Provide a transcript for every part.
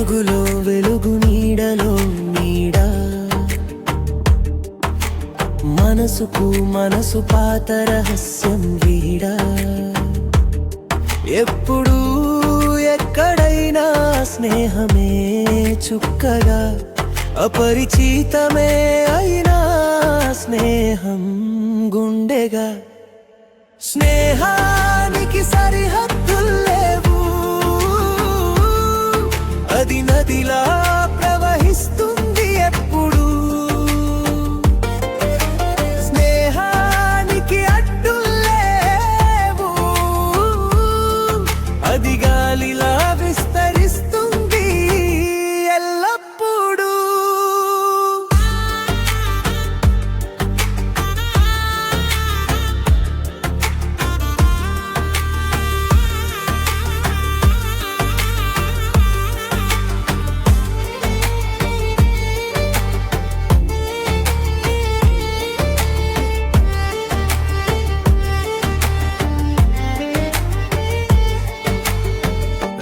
వెలుగులో వెలుగు నీడలో నీడ. మనసుకు మనసు పాత రహస్యం వీడ. ఎప్పుడూ ఎక్కడైనా స్నేహమే చుక్కగా అపరిచితమే అయినా స్నేహం గుండెగా. స్నేహానికి సరి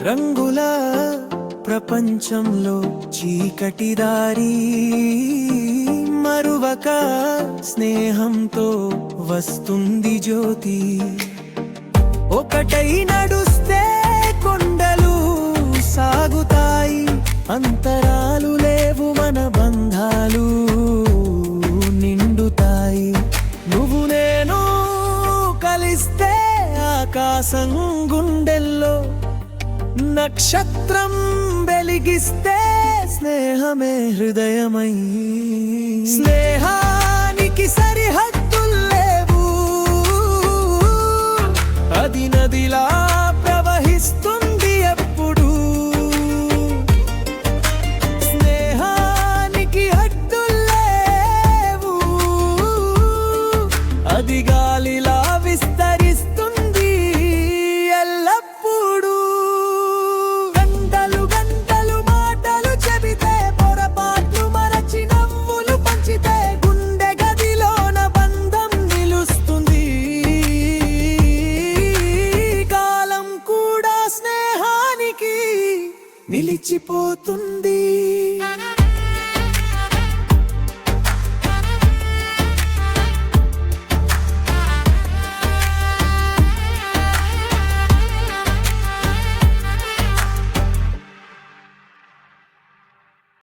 రంగుల ప్రపంచంలో చీకటి దారి మరువక స్నేహంతో వస్తుంది జ్యోతి. ఒకటై నడుస్తే కొండలు సాగుతాయి అంతరాలు లేవు మన బంధాలు నిండుతాయి. నువ్వు నేను కలిస్తే ఆకాశం గుండెల్లో నక్షత్రం వెలిగిస్తే స్నేహమే హృదయమై. స్నేహా నిలిచిపోతుంది.